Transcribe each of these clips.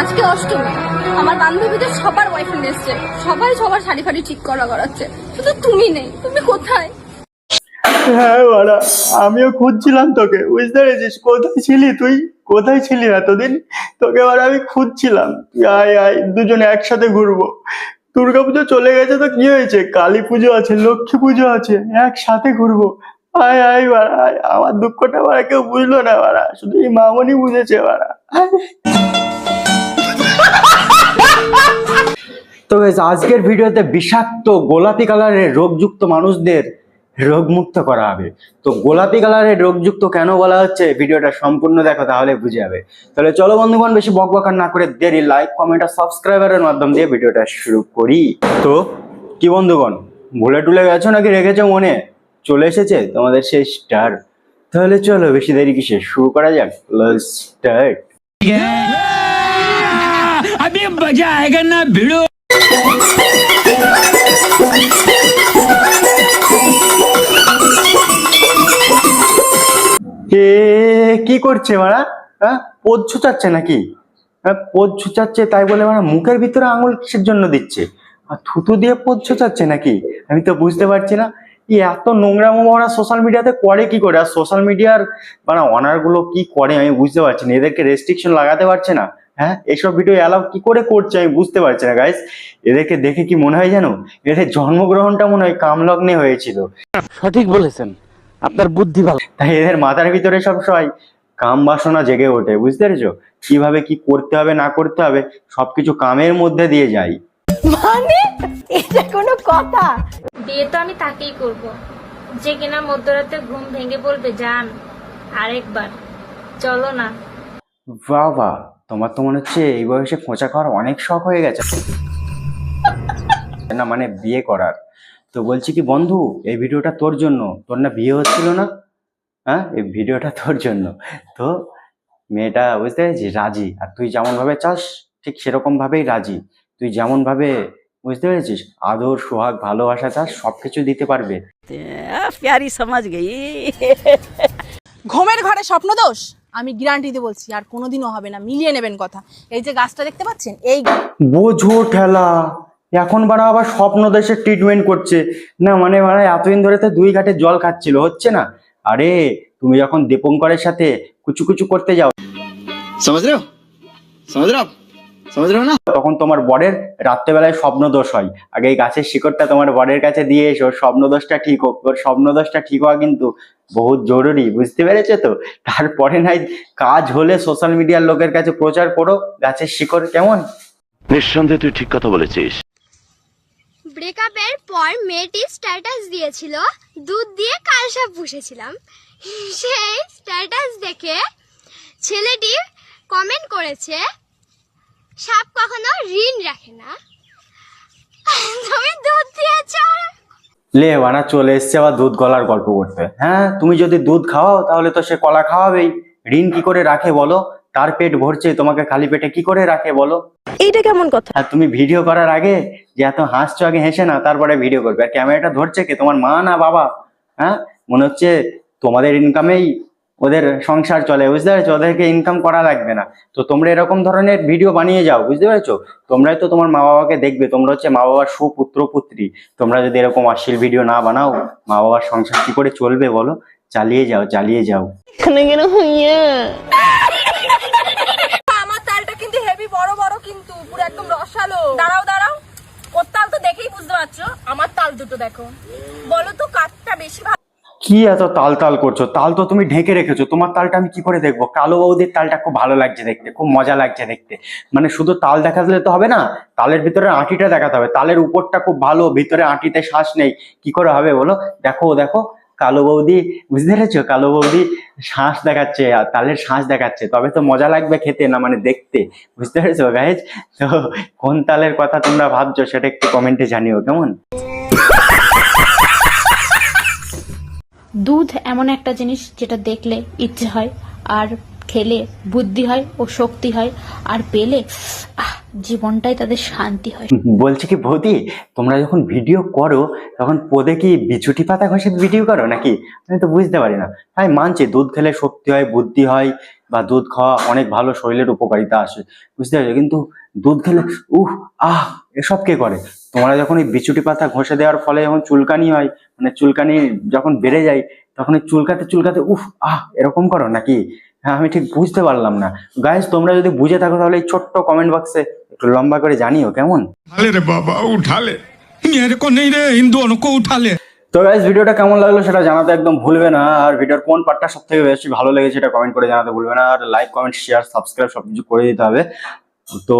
আজকে অষ্টমী। আমার বান্ধবীদের সবার বয়ফ্রেন্ড এসছে। সবাই সবার শাড়ি ফাড়ি ঠিক করা করাচ্ছে। শুধু তুমি নেই, তুমি কোথায়? হ্যাঁ আমিও খুঁজছিলাম তোকে। বুঝতে পেরেছিস? কোথায় ছিলি তুই? কোথায় এতদিন? তোকে এবার আমি খুঁজছিলাম। আয় আয়, দুজনে একসাথে ঘুরবো। চলে গেছে তো কি হয়েছে? কালী পুজো আছে, লক্ষ্মী পুজো আছে, একসাথে ঘুরবো। আয় আয়, বাড়া, আয়। আমার দুঃখটা বাড়া কেউ বুঝলো না, বাড়া। শুধু এই মামনি বুঝেছে, বাড়া। তবে আজকের ভিডিওতে বিষাক্ত গোলাপি কালারের রোগযুক্ত মানুষদের রোগমুক্ত করা হবে। তো গোলাপি কালারের রোগযুক্ত কেন বলা হচ্ছে? ভিডিওটা সম্পূর্ণ দেখো, তাহলে বুঝে যাবে। তাহলে চলো বন্ধুগণ, বেশি বকবকার না করে দেরি লাইক কমেন্ট আর সাবস্ক্রাইবারের মাধ্যম দিয়ে ভিডিওটা শুরু করি। তো কি বন্ধুগণ, ভুলে টুলে গেছো নাকি? রেখেছো মনে? চলে এসেছে তোমাদের সেই স্টার তাহলে চলো, বেশি দেরি কিসে শুরু করা যাক। স্টার্ট আমি বাজা আয়গা না ভিডিও এ কি করছে মারা? হ্যাঁ পোদ ছুচাচ্ছে নাকি? হ্যাঁ পোদ ছুচাচ্ছে তাই বলে মারা মুখের ভিতরে আঙুল কিসের জন্য দিচ্ছে? আর থুতু দিয়ে পোদ ছুচাচ্ছে নাকি? আমি তো বুঝতে পারছি না। এই এত নোংরা ওরা সোশ্যাল মিডিয়াতে করে কি করে? আর সোশ্যাল মিডিয়ার মানে অনারগুলো কি করে? আমি বুঝতে পারছি না। এদেরকে রেস্ট্রিকশন লাগাতে পারছে না। হ্যাঁ? এইসব ভিডিও অ্যালাউ কি করে করছে আমি বুঝতে পারছি না গাইস এদেরকে দেখে কি মনে হয় জানো এদের জন্মগ্রহণটা মনে হয় কামলগ্নে হয়েছিল। সঠিক বলেছেন। আপনার বুদ্ধি ভালো। তাই এদের মাথার ভিতরে সব সময় কাম বাসনা জেগে ওঠে বুঝতে পেরেছ? কীভাবে কি করতে হবে না করতে হবে সবকিছু কামের মধ্যে দিয়ে যায়। মানে? এটা কোনো কথা? বিয়ে তো আমি তাকেই করব। যে কিনা মধ্যরাতে ঘুম ভেঙে বলবে যান আরেকবার। চলো না। বাহ তোমার তো মনে হচ্ছে এই বয়সে খোঁচা খাওয়ার অনেক শখ হয়ে গেছে। না মানে বিয়ে করার। তো বলছি কি বন্ধু এই ভিডিওটা তোর জন্য। তোর না বিয়ে হচ্ছিল না? হ্যাঁ এই ভিডিওটা তোর জন্য। তো মেয়েটা বুঝতে পেরেছিস রাজি। আর তুই যেমন ভাবে চাস ঠিক সেরকম ভাবেই রাজি। তুই যেমন ভাবে বুঝতে পেরেছিস আদর সোহাগ ভালোবাসা চাস সব কিছু দিতে পারবে। প্যারি সমাজ গই। ঘুমের ঘরে স্বপ্ন দোষ আমি গ্যারান্টিতে বলছি আর কোনোদিনও হবে না মিলিয়ে নেবেন কথা। এই যে গাছটা দেখতে পাচ্ছেন? এই বোঝো ঠেলা এখন বারা আবার স্বপ্ন দেশে ট্রিটমেন্ট করছে। না মানে মানে এতদিন ধরে তো দুই ঘাটে জল খাচ্ছিল হচ্ছে না? আরে তুমি যখন দীপঙ্করের সাথে কুচু কুচু করতে যাও সমাজ রে সমাজ না? তখন তোমার বরের রাত্রেবেলায় স্বপ্নদোষ হয়। আগে এই গাছের শিকড়টা তোমার বরের কাছে দিয়ে এসো স্বপ্নদোষটা ঠিক হোক। ওর স্বপ্নদোষটা ঠিক হওয়া কিন্তু বহুত জরুরি বুঝতে পেরেছে তো? তারপরে নাই কাজ হলে সোশ্যাল মিডিয়ার লোকের কাছে প্রচার করো গাছের শিকড় কেমন? নিঃসন্দেহে তুই ঠিক কথা বলেছিস। ব্রেকআপের পর মেয়েটি স্ট্যাটাস দিয়েছিল দুধ দিয়ে কালসাপ পুষেছিলাম সেই স্ট্যাটাস দেখে ছেলেটি কমেন্ট করেছে সাপ কখনো ঋণ রাখে না। তুমি দুধ দিয়েছ? লে বানা চলে এসছে আবার দুধ গলার গল্প করতে। হ্যাঁ তুমি যদি দুধ খাওয়াও তাহলে তো সে কলা খাওয়াবেই। ঋণ কি করে রাখে বলো? তার পেট ভরছে তোমাকে খালি পেটে কি করে রাখে বলো? এইটা কেমন কথা? আর তুমি ভিডিও করার আগে যে এত হাসছো আগে হেসে না তারপরে ভিডিও করবে। আর ক্যামেরাটা ধরছে কে? তোমার মা না বাবা? হ্যাঁ মনে হচ্ছে তোমাদের ইনকামেই ওদের সংসার চলে বুঝতে পেরেছ? ওদেরকে ইনকাম করা লাগবে না। তো তোমরা এরকম ধরনের ভিডিও বানিয়ে যাও বুঝতে পেরেছ? তোমরাই তো তোমার মা বাবাকে দেখবে। তোমরা হচ্ছে মা বাবার সুপুত্র পুত্রী। তোমরা যদি এরকম অশ্লীল ভিডিও না বানাও মা বাবার সংসার কি করে চলবে বলো? চালিয়ে যাও চালিয়ে যাও। আমার তালটা কিন্তু হেভি বড় বড় কিন্তু। পুরো একদম রসালো। দাঁড়াও দাঁড়াও। ওর তাল তো দেখেই বুঝতে পারছ। আমার তাল দুটো দেখো। বলো তো কাঠটা বেশি ভালো কি এত তাল তাল করছ? তাল তো তুমি ঢেকে রেখেছো। তোমার তালটা আমি কি করে দেখব? কালো বৌদির তালটা খুব ভালো লাগছে দেখতে, খুব মজা লাগছে দেখতে। মানে শুধু তাল দেখালে তো হবে না, তালের ভিতরে আঁটিটা দেখাতে হবে। তালের উপরটা খুব ভালো, ভিতরে আঁটিতে শ্বাস নেই। কি করে হবে বলো? দেখো দেখো, কালো বৌদি বুঝতে পেরেছ? কালো বৌদি শ্বাস দেখাচ্ছে, আর তালের শ্বাস দেখাচ্ছে। তবে তো মজা লাগবে খেতে, না মানে দেখতে। বুঝতে পেরেছ গাইজ তো কোন তালের কথা তোমরা ভাবছ সেটা একটু কমেন্টে জানিও, কেমন? দুধ এমন একটা জিনিস যেটা দেখলে ইচ্ছে হয়, আর খেলে বুদ্ধি হয় ও শক্তি হয়, আর পেলে জীবনটাই তাদের শান্তি হয়। বলছি কি বৌদি তোমরা যখন ভিডিও করো, তখন পদে কি বিছুটি পাতা ঘষে ভিডিও করো নাকি? আমি তো বুঝতে পারি না। তাই মানছি, দুধ খেলে শক্তি হয়, বুদ্ধি হয়, বা দুধ খাওয়া অনেক ভালো শরীরের উপকারিতা আসে। বুঝতে পারছ? কিন্তু দুধ খেলে, উহ, আহ, এসব কে করে? তোমরা যখন এই বিচুটি পাতা ঘষে দেওয়ার ফলে যখন চুলকানি হয় মানে চুলকানি যখন বেড়ে যায় তখন চুলকাতে চুলকাতে উফ আহ এরকম করো নাকি? হ্যাঁ আমি ঠিক বুঝতে পারলাম না। গাইজ তোমরা যদি বুঝে থাকো তাহলে এই ছোট্ট কমেন্ট বক্সে একটু লম্বা করে জানিও কেমন? বাবা উঠালে। রে হিন্দু তো গাইজ ভিডিওটা কেমন লাগল সেটা জানাতে একদম ভুলবে না আর ভিডিওর কোন পার্টটা সব থেকে বেশি ভালো লেগেছে সেটা কমেন্ট করে জানাতে ভুলবে না আর লাইক কমেন্ট শেয়ার সাবস্ক্রাইব সব কিছু করে দিতে হবে। তো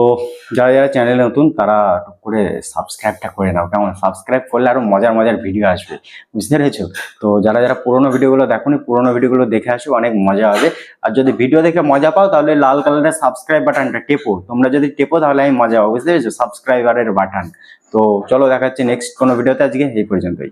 যারা যারা চ্যানেলে নতুন, তারা টুক করে সাবস্ক্রাইবটা করে নাও। কেমন? সাবস্ক্রাইব করলে আরও মজার মজার ভিডিও আসবে। বুঝতে পেরেছ? তো যারা যারা পুরোনো ভিডিওগুলো দেখো নি পুরোনো ভিডিওগুলো দেখে আসো, অনেক মজা হবে। আর যদি ভিডিও দেখে মজা পাও, তাহলে লাল কালারের সাবস্ক্রাইব বাটনটা টেপো। তোমরা যদি টেপো, তাহলে আমি মজা পাবো। বুঝতে পেরেছ? সাবস্ক্রাইবারের বাটন তো চলো দেখা যাচ্ছে নেক্সট কোনো ভিডিওতে আজকে, এই পর্যন্তই।